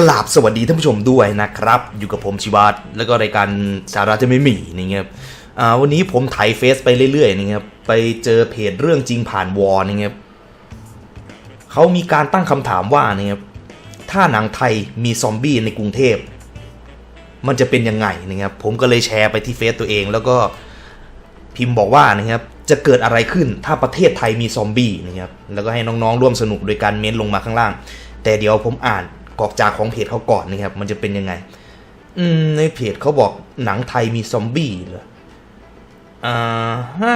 กราบสวัสดีท่านผู้ชมด้วยนะครับ อยู่กับผมชิวัตแล้วก็รายการสาระจะไม่มีนี่ครับวันนี้ผมไถเฟซไปเรื่อยๆนี่ครับไปเจอเพจเรื่องจริงผ่านวอร์นี่ครับเขามีการตั้งคำถามว่านี่ครับถ้าหนังไทยมีซอมบี้ในกรุงเทพ มันจะเป็นยังไงนะครับผมก็เลยแชร์ไปที่เฟซตัวเอง แล้วก็พิมพ์บอกว่านะครับจะเกิดอะไรขึ้นถ้าประเทศไทยมีซอมบี้นะครับแล้วก็ให้น้องๆร่วมสนุกโดยการเม้นลงมาข้างล่าง แต่เดี๋ยวผมอ่าน กอกจากของเพจเขาก่อนนะครับ มันจะเป็นยังไง อืม ในเพจเขาบอกหนังไทยมีซอมบี้เหรออ่าฮะ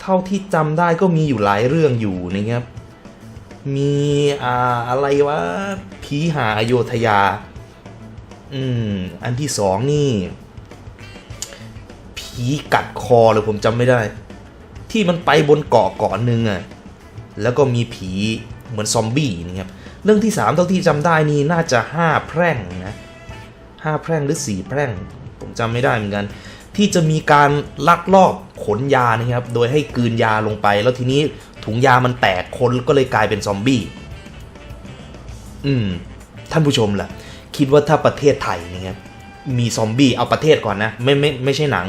เท่าที่จำได้ก็มีอยู่หลายเรื่องอยู่นะครับ มีอ่าอะไรวะผีหาอโยธยา อืม อันที่สองนี่ ผีกัดคอเลยผมจำไม่ได้ ที่มันไปบนเกาะเกาะหนึ่งอะแล้วก็มีผีเหมือนซอมบี้นะครับ เรื่องที่สามเท่าที่จำได้นี่น่าจะห้าแพร่งนะห้าแพร่งหรือสี่แพร่ง ผมจำไม่ได้เหมือนกัน ที่จะมีการลักลอบขนยานะครับ โดยให้กืนยาลงไป แล้วทีนี้ถุงยามันแตกคนก็เลยกลายเป็นซอมบี้อืม ท่านผู้ชมล่ะ คิดว่าถ้าประเทศไทยนะครับมีซอมบี้เอาประเทศก่อนนะ ไม่ไม่ไม่ใช่หนัง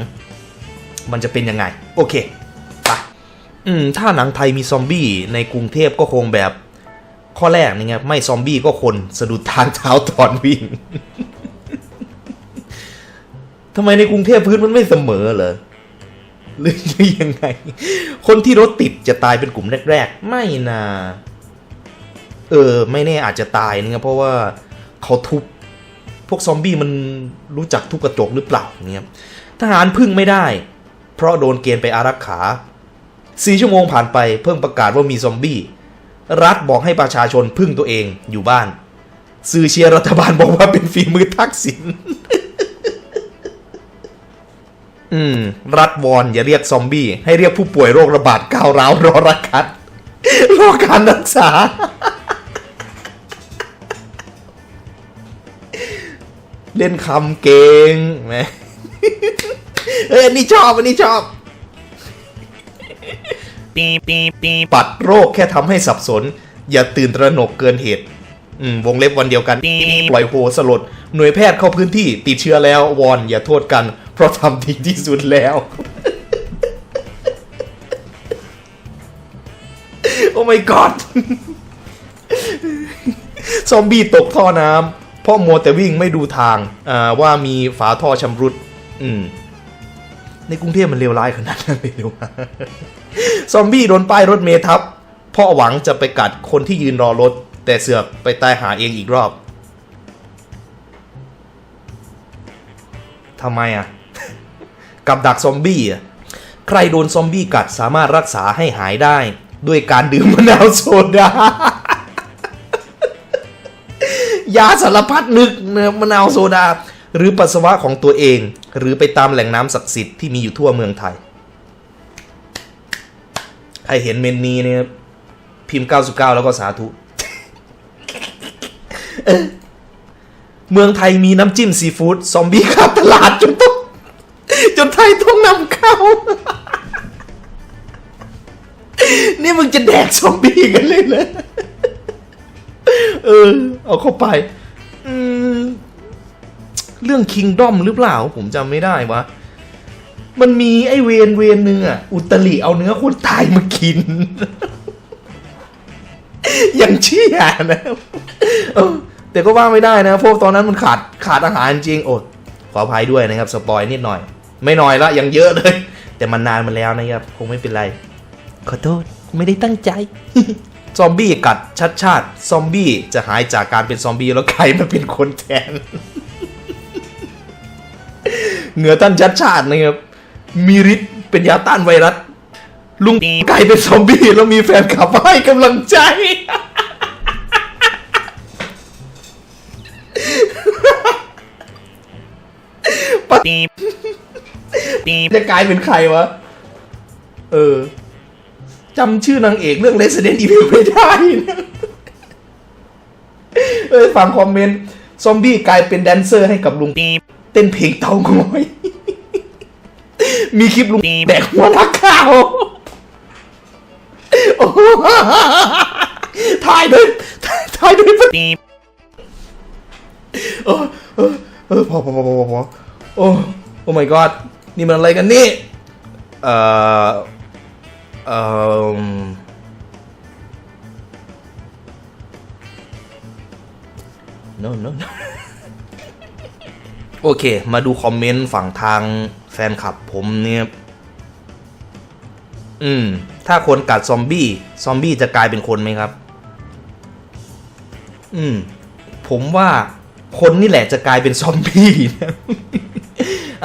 มันจะเป็นยังไง โอเคไปอืมถ้าหนังไทยมีซอมบี้ในกรุงเทพก็คงแบบ ข้อแรกนี่ไงไม่ซอมบี้ก็คนสะดุดทางเท้าตอนวิ่งทำไมในกรุงเทพพื้นมันไม่เสมอเหรอหรือยังไง คนที่รถติดจะตายเป็นกลุ่มแรก ๆ ไม่นาเออ ไม่แน่อาจจะตายนะครับเพราะว่าเขาทุบพวกซอมบี้มันรู้จักทุบกระจกหรือเปล่าเนี่ยทหารพึ่งไม่ได้ เพราะโดนเกณฑ์ไปอารักขาสี่ชั่วโมงผ่านไปเพิ่งประกาศว่ามีซอมบี้ รัฐบอกให้ประชาชนพึ่งตัวเองอยู่บ้าน สื่อเชียร์รัฐบาลบอกว่าเป็นฝีมือทักษิณอืม รัฐวอนอย่าเรียกซอมบี้ ให้เรียกผู้ป่วยโรคระบาดก้าวร้าวรอรักคัดรอการรักษา เล่นคำเก่งแหมเอ้ยอันนี้ชอบอันนี้ชอบ ปีปีปีปัดโรคแค่ทำให้สับสน อย่าตื่นตระหนกเกินเหตุอืมวงเล็บวันเดียวกัน ปล่อยโฮสลด หน่วยแพทย์เข้าพื้นที่ติดเชื้อแล้ววอนอย่าโทษกัน เพราะทำดีที่สุดแล้ว โอ้ my god ซอมบี้ตกท่อน้ำพราะมัวแต่วิ่งไม่ดูทางอ่าว่ามีฝาท่อชำรุดอืมในกรุงเทพมันเลวร้ายขนาดนั้นเลยหรอวะ ซอมบี้โดนป้ายรถเมทับเพราะหวังจะไปกัดคนที่ยืนรอรถ แต่เสือกไปตายหาเองอีกรอบทำไมอะ กับดักซอมบี้อะ ใครโดนซอมบี้กัดสามารถรักษาให้หายได้ ด้วยการดื่มมะนาวโซดา ยาสารพัดนึกเนะมะนาวโซดา หรือปัสสาวะของตัวเอง หรือไปตามแหล่งน้ำศักดิ์สิทธิ์ที่มีอยู่ทั่วเมืองไทย รเห็นเมนนีเนี่ยพิมพ์ 99 แล้วก็สาธุ เมืองไทยมีน้ำจิ้มซีฟู้ดซอมบี้ขาดตลาดจนต้องจนไทยต้องนำเข้า นี่มึงจะแดกซอมบี้กันเลยเหรอเออ เอาเข้าไป เรื่องคิงดอมหรือเปล่า ผมจำไม่ได้วะ มันมีไอเวนเวนหนึ่งอะอุตริเอาเนื้อคนตายมากิน อย่างเชี่ยนะแต่ก็ว่าไม่ได้นะพราะตอนนั้นมันขาดขาดอาหารจริงอ้ขออภัยด้วยนะครับ สปอยนิดหน่อย ไม่หน้อยละยังเยอะเลย แต่มันนานมาแล้วนะครับ คงไม่เป็นไร ขอโทษ ไม่ได้ตั้งใจ ซอมบี้กัดชัดชาติซอมบี้จะหายจากการเป็นซอมบี้แล้วกลายมาเป็นคนแทน เหนือท่านชัดชาตินะครับ มีฤทธิ์เป็นยาต้านไวรัส ลุงกลายเป็นซอมบี้แล้วมีแฟนขับมาให้กำลังใจปีปีจะกลายเป็นใครวะ เออจำชื่อนางเอกเรื่อง Resident Evil ไม่ได้นะเอ้ยฟังคอมเมนต์ ซอมบี้กลายเป็นแดนเซอร์ให้กับลุงปีเต้นเพลงเตางอย มีคลิปลุงแบกหัวนักข่าวโอ้โหถ่ายด้วยถ่ายด้วยปีเออเออเออพอพอพอพอพอโอ้โอ้ my god นี่มันอะไรกันนี่ เอ่อ เอ่อ no no no โอเค มาดูคอมเมนต์ฝั่งทาง แฟนคลับผมเนี่ยอืม ถ้าคนกัดซอมบี้ ซอมบี้จะกลายเป็นคนไหมครับ อืม ผมว่าคนนี่แหละจะกลายเป็นซอมบี้นะ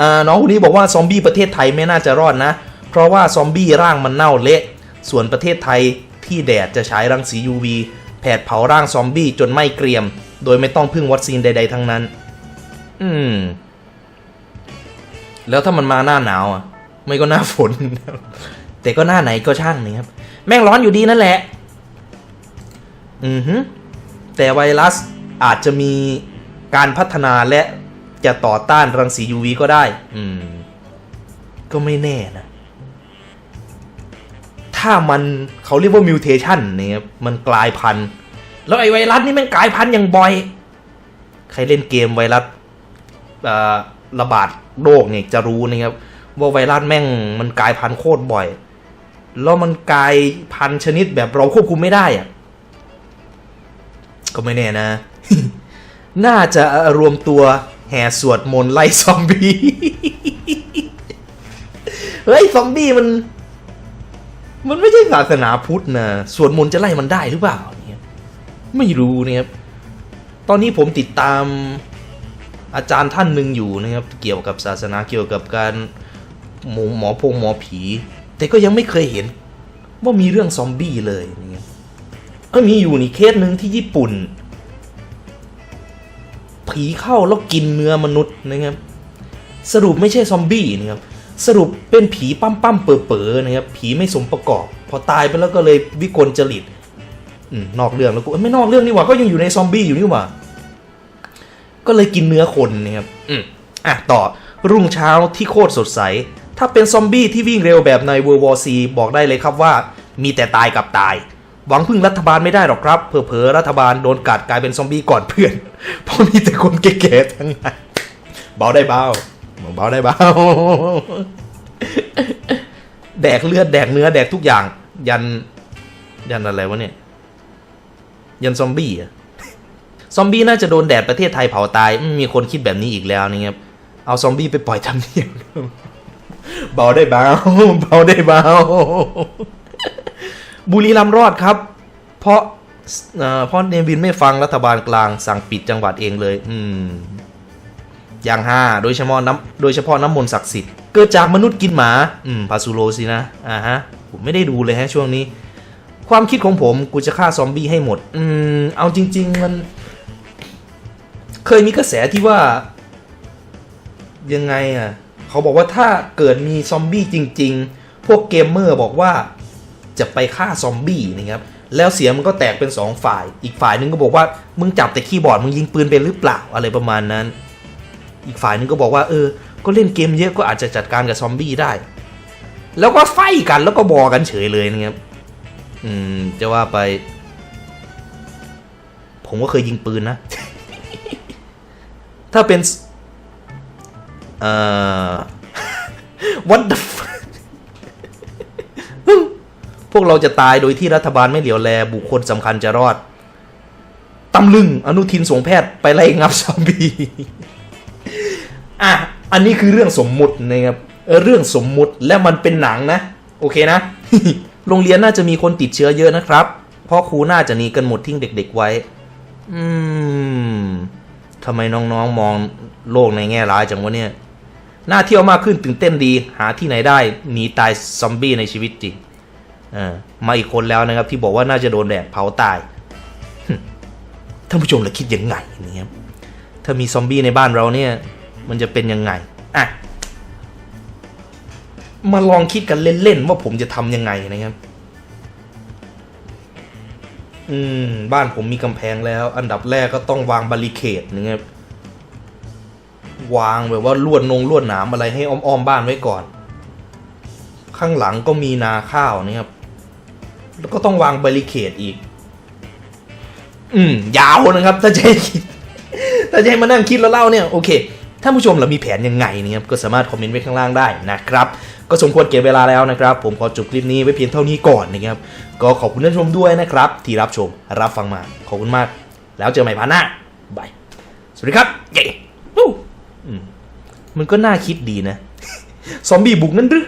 อ่าน้องคนนี้บอกว่าซอมบี้ประเทศไทยไม่น่าจะรอดนะ เพราะว่าซอมบี้ร่างมันเน่าเละ ส่วนประเทศไทยที่แดดจะใช้รังสี UV แผดเผาร่างซอมบี้จนไม้เกรียม โดยไม่ต้องพึ่งวัคซีนใด ๆ ทั้งนั้น อืม แล้วถ้ามันมาหน้าหนาวอะ ไม่ก็หน้าฝน แต่ก็หน้าไหนก็ช่างนะครับ แม่งร้อนอยู่ดีนั่นแหละ อือฮึแต่ไวรัสอาจจะมีการพัฒนาและจะต่อต้านรังสี UV ก็ได้ อืม ก็ไม่แน่นะ ถ้ามันเขาเรียกว่ามิวเทชันเนี่ยมันกลายพันธุ์ แล้วไอ้ไวรัสนี่มันกลายพันธุ์อย่างบ่อย ใครเล่นเกมไวรัสระบาด โรคเนี่ยจะรู้นะครับว่าไวรัสแม่งมันกลายพันธุ์โคตรบ่อย แล้วมันกลายพันธุ์ชนิดแบบเราควบคุมไม่ได้อะก็ไม่แน่นะ น่าจะรวมตัวแห่สวดมนต์ไล่ซอมบี้ เฮ้ยซอมบี้มัน มันไม่ใช่ศาสนาพุทธนะสวดมนต์จะไล่มันได้หรือเปล่าเนี่ยไม่รู้เนี่ยครับตอนนี้ผมติดตาม อาจารย์ท่านหนึ่งอยู่นะครับเกี่ยวกับศาสนาเกี่ยวกับการหมอหมอพงหมอผี แต่ก็ยังไม่เคยเห็น ว่ามีเรื่องซอมบี้เลยเนี่ยก็มีอยู่นี่เคสหนึ่งที่ญี่ปุ่น ผีเข้าแล้วกินเนื้อมนุษย์นะครับ สรุปไม่ใช่ซอมบี้นะครับสรุปเป็นผีปั้มปั้มๆเป๋อเป๋อๆนะครับผีไม่สมประกอบ พอตายไปแล้วก็เลยวิกลจริตอืนอกเรื่องแล้วกูไม่นอกเรื่องนี่หว่าก็ยังอยู่ในซอมบี้อยู่นี่หว่า ก็เลยกินเนื้อคนนะครับอืมอะต่อรุ่งเช้าที่โคตรสดใส ถ้าเป็นซอมบี้ที่วิ่งเร็วแบบใน World War C บอกได้เลยครับว่า มีแต่ตายกับตาย หวังพึ่งรัฐบาลไม่ได้หรอกครับ เผลอๆรัฐบาลโดนกัดกลายเป็นซอมบี้ก่อนเพื่อน เพราะมีแต่คนแก่ๆทั้งนั้นเบาได้เบาเบาได้เบาแดกเลือดแดกเนื้อแดกทุกอย่าง ยัน ยันอะไรวะเนี่ย ยันซอมบี้อะ ซอมบี้น่าจะโดนแดดประเทศไทยเผาตายมีคนคิดแบบนี้อีกแล้วนี่ครับเอาซอมบี้ไปปล่อยทำเนียบเบาได้เบาเบาได้เบาบุรีรัมย์รอดครับ เพราะอ่อเพราะเนวินไม่ฟังรัฐบาลกลางสั่งปิดจังหวัดเองเลย อืมอย่างห้าโดยเฉพาะน้ำโดยเฉพาะน้ำมนต์ศักดิ์สิทธิ์เกิดจากมนุษย์กินหมาอืมพาซูโรสินะอ่าฮะผมไม่ได้ดูเลยฮะช่วงนี้ ความคิดของผมกูจะฆ่าซอมบี้ให้หมด อืมเอาจริง ๆ มัน เคยมีกระแสที่ว่า ยังไงอะ เขาบอกว่าถ้าเกิดมีซอมบี้จริง ๆ พวกเกมเมอร์บอกว่าจะไปฆ่าซอมบี้นะครับ แล้วเสียงมันก็แตกเป็นสองฝ่าย อีกฝ่ายหนึงก็บอกว่า มึงจับแต่คีย์บอร์ด มึงยิงปืนเป็นหรือเปล่าอะไรประมาณนั้น อีกฝ่ายหนึงก็บอกว่า เออ ก็เล่นเกมเยอะก็อาจจะจัดการกับซอมบี้ได้ แล้วก็ไฟกันแล้วก็บอกกันเฉยเลยนะครับ อืม จะว่าไป ผมก็เคยยิงปืนนะ ถ้าเป็นเอ่อ what the พวกเราจะตายโดยที่รัฐบาลไม่เหลียวแล บุคคลสำคัญจะรอดตำลึงอนุทินส่งแพทย์ไปไล่งับซอมบี้อะ อันนี้คือเรื่องสมมุตินะครับเเรื่องสมมุติและมันเป็นหนังนะ โอเคนะ โรงเรียนน่าจะมีคนติดเชื้อเยอะนะครับ เพราะครูน่าจะหนีกันหมดทิ้งเด็ก ๆไว้ อืม ทำไมน้องๆมองโลกในแง่ร้ายจังวะเนี่ยน่าเที่ยวมากขึ้นตื่นเต้นดี หาที่ไหนได้หนีตายซอมบี้ในชีวิตจริงมาอีกคนแล้วนะครับ ที่บอกว่าน่าจะโดนแดดเผาตายท่านผู้ชมล่ะคิดยังไงนี่ครับถ้ามีซอมบี้ในบ้านเราเนี่ย มันจะเป็นยังไงอะมาลองคิดกันเล่นๆว่าผมจะทำยังไงนะครับ อืม บ้านผมมีกำแพงแล้ว อันดับแรกก็ต้องวางบาริเคดนะครับวางแบบว่าลวดนงลวดหนามอะไรให้อ้อมๆบ้านไว้ก่อน ข้างหลังก็มีนาข้าวนะครับ แล้วก็ต้องวางบาริเคดอีก อืม ยาวนะครับ ถ้าจะให้คิดถ้าจะให้มานั่งคิดแล้วเล่าเนี่ย โอเคท่านผู้ชมเรามีแผนยังไงนะครับก็สามารถคอมเมนต์ไว้ข้างล่างได้นะครับ ก็สมควรเก็บเวลาแล้วนะครับ ผมขอจบคลิปนี้ไว้เพียงเท่านี้ก่อนนะครับก็ขอบคุณท่านชมด้วยนะครับ ที่รับชมรับฟังมาขอบคุณมาก แล้วเจอใหม่พาร์ทหน้าบายสวัสดีครับเย้วู้อืมมันก็น่าคิดดีนะ ซอมบี้บุกนั่นหรือ